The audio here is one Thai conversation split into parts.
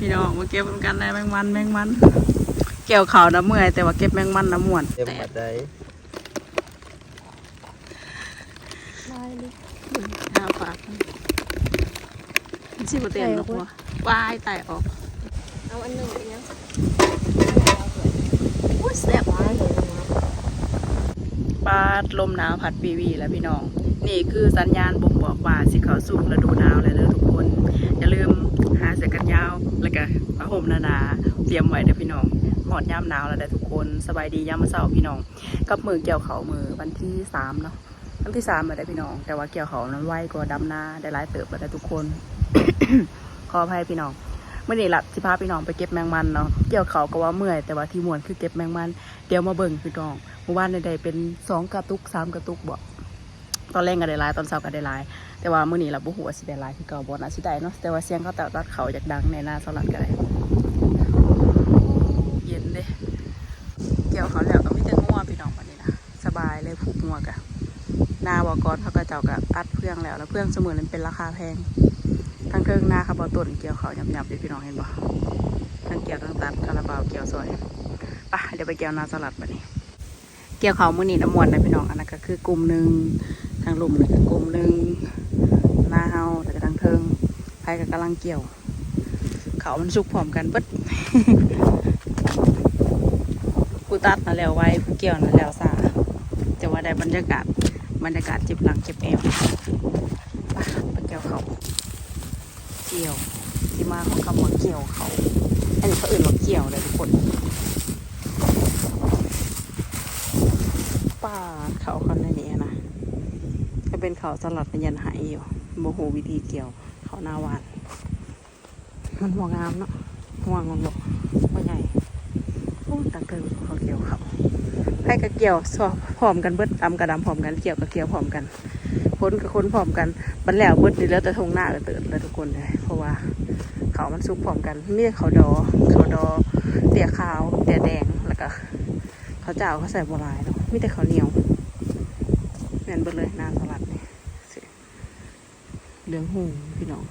พี่น้องมาเก็บกันได้แมงมันแมงมัน เกี่ยวข่าวน้ำเมื่อยแต่ว่าเก็บแมงมันน้ำม่วนเต็มแต่หมดได้ห้าปากมันสิบเตียนหรอกวะวายไตออก เอาอันหนึ่งไปยังอุ้ยแซ่บว้ายเลยนะปาดลมหนาวพัดปีวีแล้วพี่น้อง นี่คือสัญญาณบ่งบอกว่าสิเข้าสู่ฤดูหนาวแล้วเด้อทุกคน อย่าลืมหาเสื้อกันยาวแล้วก็ ผ้านาเตรียมไว้เด้อพี่น้องหอดยามหนาวแล้วเด้อทุกคนสบายดียามมื้อเช้าพี่น้องกับมือเกี่ยวเขามือวันที่สามเนาะวันที่สามมาได้พี่น้อง แต่ว่าเกี่ยวเขานั้นไหวกว่าดำหน้าได้หลายเติบมาได้ทุกคน ขออภัยพี่น้องเมื่อนี้ละสิพาพี่น้องไปเก็บแมงมันเนาะเกี่ยวเขาก็ว่าเมื่อยแต่ว่าที่มวนคือเก็บแมงมันเดี๋ยวมาเบิ่งพี่น้องเมื่อวานใดๆเป็นสองกระตุกสามกระตุกบ่ตอนแรกก็ได้ลายตอนเช้าก็ได้ลาย แต่ว่ามื้อนี้เราบ่ฮู้ว่าสิได้ลายคือเก่าบ่น่าสิได้เนาะแต่ว่าเสียงเขาแต่ตัดเขาจากดังในหน้าสลัดก็ได้เย็นเด้ เกี่ยวเขาแล้วก็มีแต่งัวพี่น้องวันนี้นะสบ หัวกะนาบอกก่อนเขาก็เจ้าก็ตัดเพื่องแล้ว แล้วเพื่องเสมอนั้นเป็นราคาแพงทั้งเทิงนาคาบอต้นเกี่ยวเขาหยับๆอยู่พี่น้องเห็นบ่ทั้งเกี่ยวทั้งตัดคาราบาวเกี่ยวซอยไปะเดี๋ยวไปเกี่ยวนาสลัดบัดนี้ เกี่ยวเขามื้อนีน้ำมวนนะพี่น้องอันนั้นก็คือกลุ่มหนึ่งทางลุ่มนี่ก็กลุ่มหนึ่งนาเฮาแล้วก็ทางเทิงไผก็กำลังเกี่ยว เขามันสุกพร้อมกันเบิดผู้ตัดมาแล้วไว้ผู้เกี่ยวมาแล้วซา จะว่าได้บรรยากาศบรรยากาศเจ็บหลังเจ็บเอวไปเกี่ยวเขาเกี่ยวที่มาของคำว่าเกี่ยวเขาอันนี้เขาอื่นว่าเกี่ยวเลยทุกคนป่าเขาเขาในนี้นะก็เป็นเขาสลัดเป็นยันหายอยู่โมโหวิธีเกี่ยวเขาหน้าวานมันหัวงามเนาะหัวงมันบอกว่าใหญ่โอ้ตังเกินเขาเกี่ยวเขา ให้กับเกี่ยวสอบพร้อมกันเบิดดำกับดำพร้อมกันเกี่ยวกับเกี่ยวพร้อมกันคนกับคนพร้อมกันบันแล้วเบิดดีแล้วแต่ทงหน้าก็เติร์ดเลยทุกคนเลยเพราะว่าเขามันซุกพร้อมกันมีเขาดอเขาดอเตี่ยขาวเตี่ยแดงแล้วก็เขาเจ้าเขาใส่บัวลายเนาะมีแต่เขาเหนียวแม่นเบิดเลยน้าสลัดนี่เหลืองหูพี่น้อง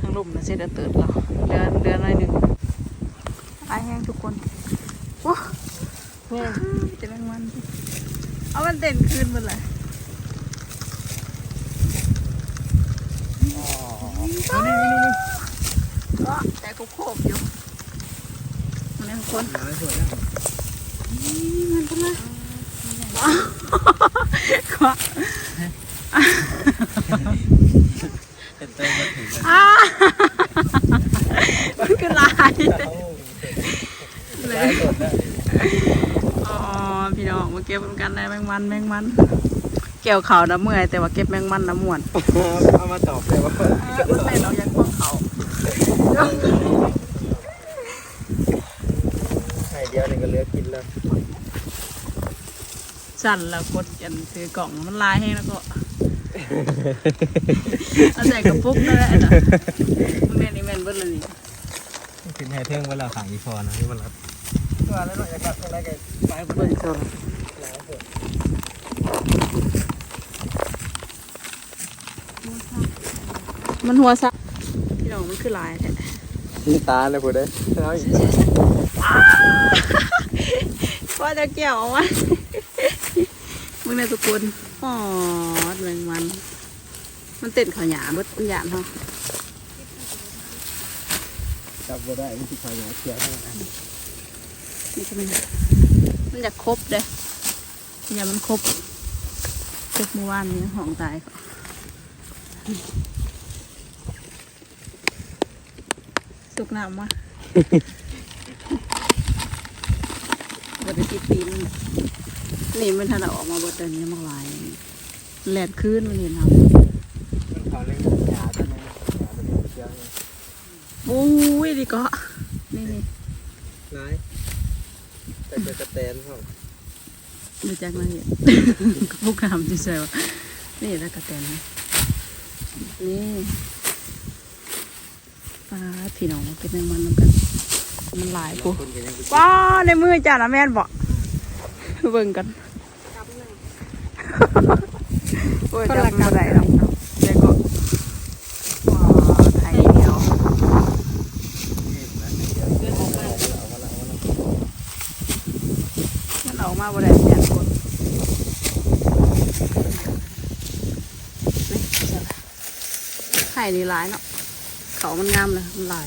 ทั้งลมนะเส้นเติร์ดเราเดือนเดือนอะไรหนึ่งไอายแห้งทุกคนว้า แม่จะแมงมันเอามันเด่นขึ้นหมดเลยนี่นี่นี่ก็แต่ก็โคบอยู่มันยังคนน้อยสวยแล้วนี่มันเป็นไรว้าวก็เต็มเต็มมาถึงอ้ามันคือลาย แล้วได้หมดแล้ว อ๋อ พี่น้องมาเก็บกันได้แมงมันแมงมัน เกี่ยวเขาน้ำเมื่อยแต่ว่าเก็บแมงมันน้ำม่วนเอามาตอบเลยว่ามันแม่เรายังควงเขาไข่เดียวนี่ก็เหลือกินแล้วสั่นแล้วกดยันถือกล่องมันลายให้แล้วก็เอาใส่กระปุกได้แล้วนะมันแม่นนี่แม่นเบิ้ลเลยนี่กินไฮเทิงเวลาขังอีพอนะที่มันรับตัวแล้วหน่อยจะกลับตรงไหนกันไปเบิ้ลโซนหลายคน มันหัวซักพี่น้องมันคือลายแท้นี่ตาเลยพูดได้แล้วอีกว่าจะเกี่ยวเอาไว้มึงในทุกคนอ๋อแมงมัน มันเต้นขาวหยาเบิดมันหยาดเนาะจับบ่ได้นี่ที่ขายาเขียวทั้งนั้นนี่ใช่ไหมมันอยากครบเด้อย่ามันครบเจ็บเมื่อวานนี้ห้องตายเขา สุกน้ำวะบไดสิปีนนี่มันทันได้ออกมาบดเดินนี้มากหลายแหลดขึ้นมันเห็นครับเขาเล่นยาตัวนี้ยาตัวนี้เขียวบู้ยดีก็นี่นี่ร้ายแต่จะกระแตนเขาดูจากนั่นเนี่ยพวกคำที่เซลนี่แล้วกระแตนนี่นี่ ป้าพี่น้องเก็บแมงมันกัน มันหลายกูว้าในมือจ้าละแม่นบอกเบิ่งกันคนละกันไหนหรอกแล้วก็ไทยเดียวมันออกมาบ่ได้เนี่ยคนไข่นี่ร้ายเนาะ เขามันงามเลยมันหลาย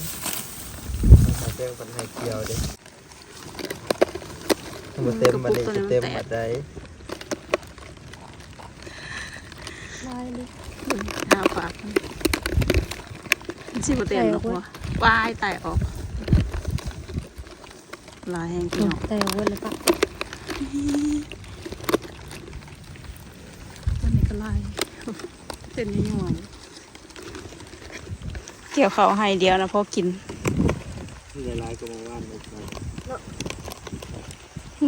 หาเทิงปันให้เกี่ยวเด้บ่เต็มบัดนี้จะเต็มบัดใดลายดิห้าฝากมันสิบเต็มหรอกวะวายไตออกหลายแห้งพี่น้องแต่เว้นเลยปะอันนี้ก็ไล่เต้นนี่ยังไงเกี่ยวเขาให้เดียวนะพอกินหลายๆก็มาว่านอีกหน่อย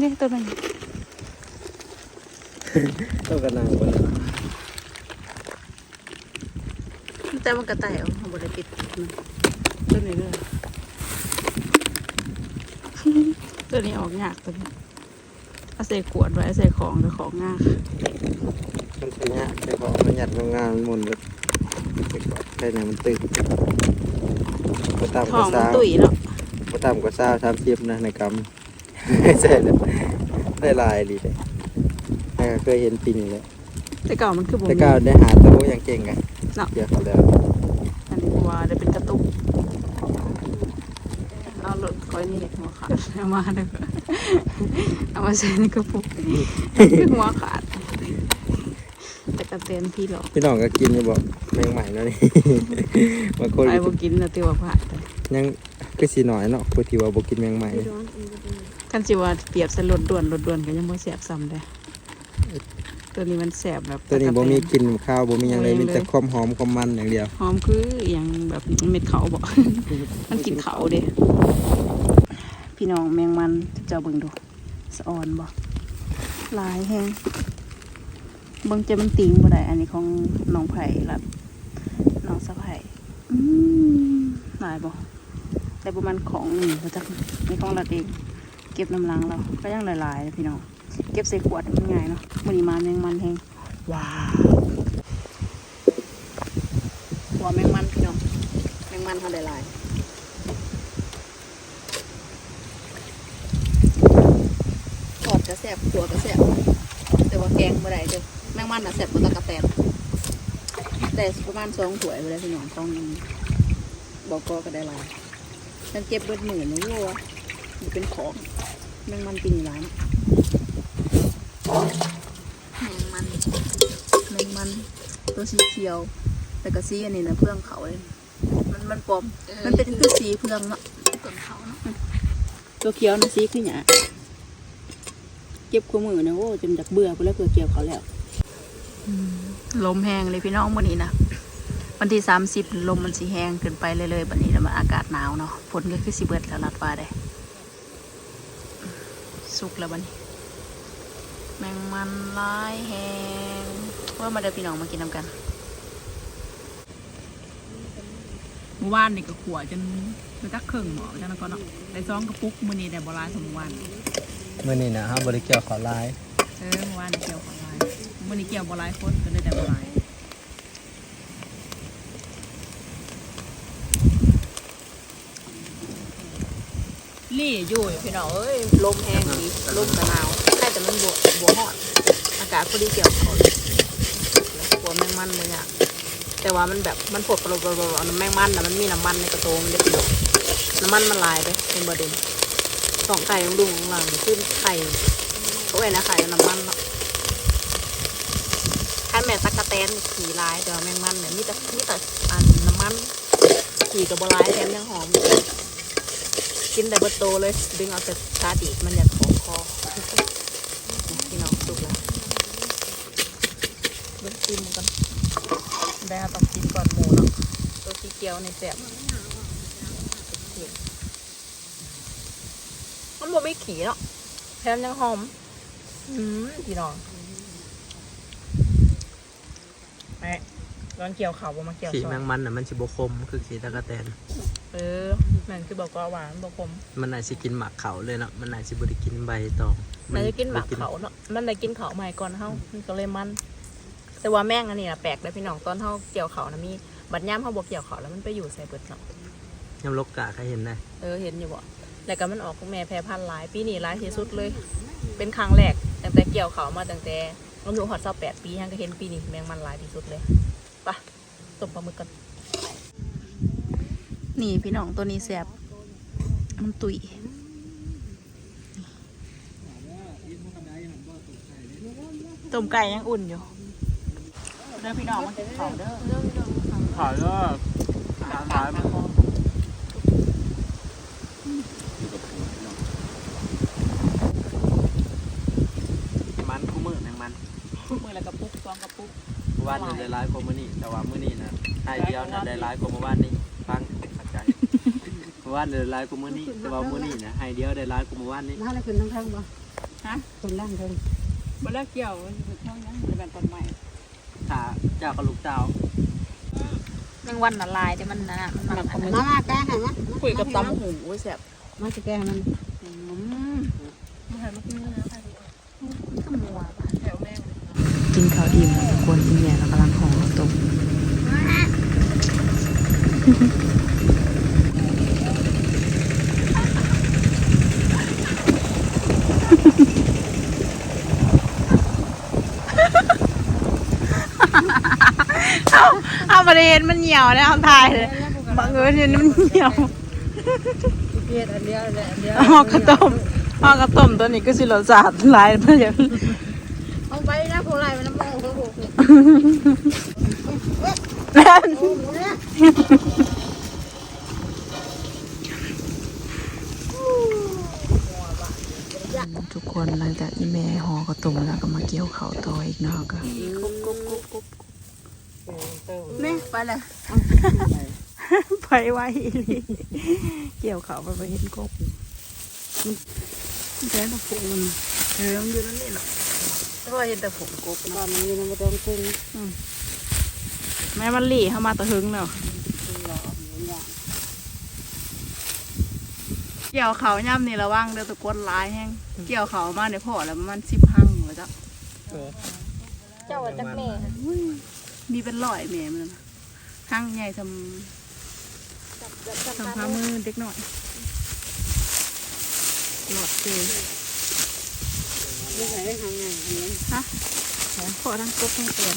นี่ตัวนั้นต้องกันนางบ่ล่ะแต่มันกระต่ายเอาเอาบริปิดมันตัวนี้เลยตัวนี้ออกยากตัวนี้เอาใส่ขวดไว้เอาใส่ของแต่ของง่ายมันสิยากแต่พอมันหยัดงานมันหมุน แบบไปกดแค่ไหนมันตึกบ่ต่ำทกอว่างมันซาวตุ๋ยเนาะบ่ต่ำกว่าซาว30นะในกำใช่เลยได้หลายดีเลยแต่ก็เคยเห็นปีนี้แหล้วแต่เก่ามันคือบ่แต่มีก็ได้หาตัวอย่างเก่งไงเนาะเดี๋ยวเขาแล้ว อันนี้ว่าได้เป็นกระตุกเอาหลุดคอยนี่หัวขาดเอามาเลยเอามาใส่ในกระปุกคือหัวขาดแต่กระเตียนพี่หรอกพี่น้องก็กินอยู่บอกแมงใหม่เนาะนี่ บางคนไปก็บ่กินนะติว่าผ่าดไปยังคือสีหน่อยเนาะผู้ที่ว่าบ่กินแมงใหม่ร้อนอีกจะเป็นกันสิว่าเปรียบใส่รถด่วนรถด่วนก็ยังบ่แสบซ้ำเด้ตัวนี้มันแสบแบบตัวนี้บ่มีกลิ่นข้าวบ่มีหยังเลยบ่มีมีเลยแต่ความหอมความมันอย่างเดียวหอมคืออหย่างแบบเม็ดเขาบอกมันกินเขาเด้พี่น้องแมงมันเจ้าเบิ่งดูสะออนบ่หลายแฮง เบิ่งจะมันติงบ่ได้อันนี้ของน้องไผ่ลัดน้องสะไผ่หลายบ่แต่ประมาณของนี่บ่จักนี่ของรัดเองเก็บน้ำลังเราก็ยังหลายๆเลยพี่น้องเก็บใส่ขวดมัง่ายเนาะมื้อนี้มาแมงมันแฮงว้าวหัวแมงมันพี่น้องแมงมันเขาหลายทอดกระแสบขัวกระแสบแต่ว่าแกงบ่ได้เด้อแมันน่ะแสบกว่าตะกะแตนแต่ประมาณสองถ้วยไปเลยพี่น้องของบอกก็ก็ได้หลายฉันเก็บเบิดหมื่นนะวัวมันเป็นของแมงมันปีนี้านะแมงมันแมงมันตัวสีเขียว แต่ก็สีอันนี้นะเพื่องเขาเลยมันมันปลอมมันเป็นคือสีเพื่องเนาะต้นเขาเนาะตัวเขียวนะสีคือหยาเก็บคู่มือนะโอ้จนจากเบื่อไปแล้วเกลือเกี่ยวเขาแล้ว ลมแห้งเลยพี่น้องวันนี้นะวันที่สามสิบลมมันสีแห้งเกินไปเลยเลยวันนี้แล้วมันอากาศหนาวเนาะฝนก็คือสิเบิดแล้วลัดฟ้าได้สุกแล้ววันนี้ แมงมันลายแห้งว่ามาเดี๋ยวพี่น้องมากินน้ำกันเมื่อวานนี่ก็ขัวจนไปจักเครื่องหมอจังนั้นก็เนาะได้ซองกระปุกมื้อนี้ได้บ่หลายสมอวานมื้อนี้นะเฮาบ่ได้เกี่ยวข้าวลายเออเมื่อวานนี่เกี่ยวของหลาย มื้อนี้เกี่ยวบหลายคนก็เลยได้บ่หลายลี่อยู่พี่น้องเอ้ยลมแห้งดีลมกระหนาวใช่แต่มันบวบวฮอดอากาศพอดีเกี่ยวเขาเลยกลัวแมงมันเลยเนี่ยแต่ว่ามันแบบมันปวดกระโดดๆๆแมงมันนะมันมีน้ำมันในกระโตงมันเด็ดน้ำมันมันลายไปเป็นประเด็นสองไข่ต้องดุงหลังขึ้นไข่เขาเอ็นะไข่น้ำมันเนาะ แม่ตะกะแตนขี่ลายแต่ว่าแมงมันเนี่ยมีแต่มีแต่อันน้ำมันขี่กับบลายแถมยังหอม กินแต่เบดโตเลย ดึงเอาแต่ชาดีมันอยากขอคอพี่น้องสุกแล้วเบิ่งชิมกันได้ค่ะต้องกินก่อนหมูเนาะตัวสีเขียวในแสบมันบ่ไม่ขี่เนาะแถมยังหอม อืมพี่น้อง แม่ร้อนเกี่ยวเขาบ่มาเกี่ยวขี้ซอแมยงมันน่ะมันสิบ่คมคือขี้ตะกะแตน เออแม่นคือบอกว่าหวานบอกผมมันน่าสิกินหมากเขาเลยเนาะมันน่าสิบ่ได้กินใบตองมันจะกินหมากเขาเนาะมันได้กินเขาใหม่ก่อนเฮามันก็เลยมัน แต่ว่าแม่งอันนี้นะแปลกเลยพี่น้องตอนเฮาเกี่ยวเขานะมีบัดย่ามเฮาบ่เกี่ยวเขาแล้วมันไปอยู่ใส่เบิดเนาะยำลกกะใครเห็นได้เออเห็นอยู่บ่แล้วก็มันออกของแม่แพร่พันธุ์หลายปีนี้หลายที่สุดเลย เป็นครั้งแรกตั้งแต่เกี่ยวเขามาตั้งแต่ อายุฮอด28ปียังก็เห็นปีนี้แมงมันหลายที่สุดเลยไปะตบปลาหมึกกันนี่พี่น้องตัวนี้แสบมันตุยต้มไก่ยังอุ่นอยู่เด้อพี่น้องมันขอเด้อขายก็ตามร้านมันคู่มือแมงมัน มือละกระปุกสองกระปุก วานได้ร้ายกว่ามื้อนี้แต่ว่ามื้อนี้นะไอเดียวนะได้ร้ายกว่าเมื่อวานนี้ฟังสักใจเมื่อวานได้ร้ายกว่ามื้อนี้แต่ว่ามื้อนี้นะไอเดียวได้ร้ายกว่าเมื่อวานนี้มาแล้วขึ้นทั้งทั้งบ่ฮะขึ้นล่างเทิงบ่ได้เกี่ยวมันคือช่องยังมันเป็นต้นใหม่ถ้าเจ้ากับลูกเจ้าแมงวันละลายแต่มันน่ะมันมันอันนั้นมามาแกให้มาคุยกับตำหูโอ้ยแสบมาสิแกให้มันอืมกิน ข้าวอิ่มกวนอีเมียแล้วกำลังห่อข้าวต้มเอาเอาประเด็นมันเหี่ยวแล้วเอาถ่ายเลยบังเอิญเห็นมันเหี่ยวเพียดอันเดียวเลยอันเดียวห่อกระต้มห่อกระต้มตัวนี้ก็สิรสชาติหลายเพื่อจะเอาไปนะ ผู้ไรมันน้ำมันเขาผูกทุกคนหลังจากอีแม่ห่อกระต้มแล้วก็มาเกี่ยวเขาวต่ออีกเนาะก็นี่ไปเลยไปไว้อีหลีเกี่ยวเขาวไปไปเห็นกบมันแค่ตะผงมันเออมันอยู่นั่นนี่เนาะ แต่ว่าเห็นแต่ผงกบตอนนี้มันไม่ต้องขึ้นแม่มันหลีเข้ามาตะหึงเนาะเกี่ยวเขาย่ำนี่ระวังเด้อตะกวนหลายแห้งเกี่ยวเขามาในพ่อแล้วประมันสิบหั่งหัวจ้ะเจ้าว่าจักแม่มีเป็นร้อยแม่มันนะหั่งใหญ่ทำทำพามือเด็กหน่อยหลอดเจ อไม่ใช่ได้ทำงานอันนี้ฮะขอทั้งกบทั้งตัว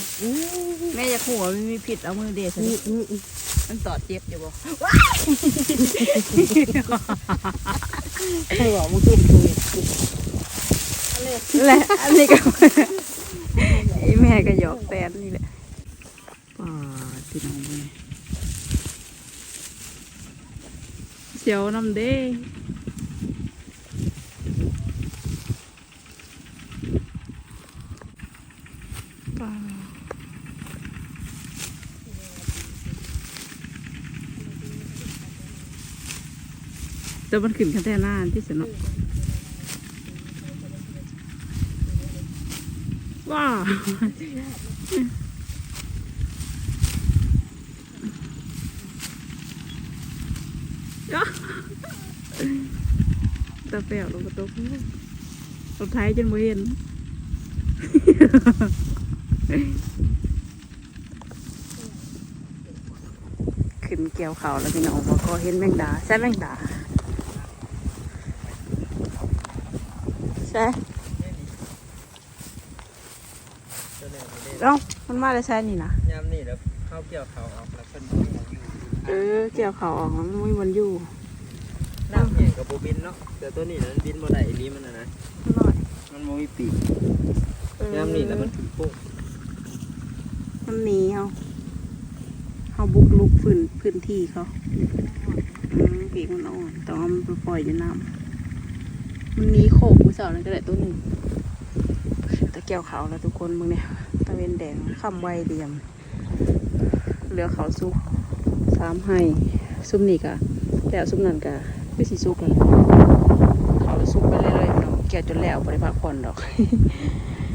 แม่จะขู่ว่าไม่มีผิดเอามือเดชนิมันตอดเจ็บอยู่บ่ใครบอกมึงขึ้นคุยและอันนี้ก็ไอแม่ก็หยอกแตนนี่แหละป่าพี่น้องแม่เสียวน้ำเด้ แต่มันขึ้นกันแต่หน้านที่สนุกว้าวก็ตาเปรียวลงกระตุกรถไทยจนไม่เห็นขึ้นเกี่ยวเขาแล้วพี่น้องบอกก็เห็นแมงดาใช่แมงดา ใช่เอ้ามันมาได้ใช่นี่นะยามนี่แล้วเข้าเกี่ยวเขาออกแล้วเป็นอยู่เออเกี่ยวเขาออกมันไม่วันอยู่น้ำแห้งกับโบบินเนาะแต่ตัวนี้นั้นบินบ่ได้อีนี้มันนะนะหน่อยมันบ่มีปีกเออยามนี่แล้วมันถึงปุ๊บมันหนีเขาเขาบุกลุกพื้นพื้นที่เขาอืมปีกมันอ่อนต้องเอามันไปปล่อยอยู่น้ำ มันหนีโขกมือสาวนั่นก็ได้ตัวหนึ่งต่เกียวเขาแล้วทุกคนมึงเนี่ยตะเวนแดงคำไวเดียม เหลือเขาซุกสามให้ซุ่มนี่กะแล้วซุ่มนั่นกะไม่สีซุกเลยเขาซุกไปเรื่อยๆเนาะเกี่ยวจนแล้วบริพักผ่อนดอก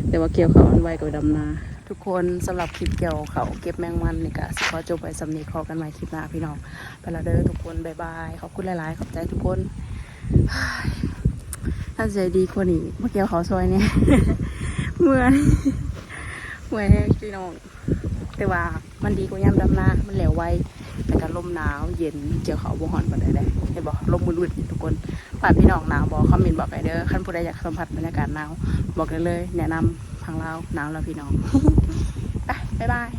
แต่ว่าเกี่ยวเขามันไวกว่าดำนา ทุกคนสำหรับคลิปเกี่ยวเขาเก็บแมงมันนี่ก็สิขอจบไปสำนีขอกันใหม่คลิปหน้าพี่น้องไปและเด้อทุกคนบายบายขอบคุณหลายๆ ขอบใจทุกคน ถ้าใจดีกว่านี้เมื่อกี่ยวเขาซอยเนี่ยเมื่อยเมื่อพี่น้อง แต่ว่ามันดีกว่ายามดำนา มันเหลวไวแต่ก็ลมหนาวเย็นเกี่ยวเขาบ่หอนบันไดได้เห็นบอกลมมืดๆทุกคนฝากพี่น้องหนาวบอกคอมเมนต์บอกไปเด้อขั้นผู้ใดอยากสัมผัสบรรยากาศหนาวบอกได้เลย แนะนำทางเราหนาวแล้วพี่น้องไปบ๊ายบาย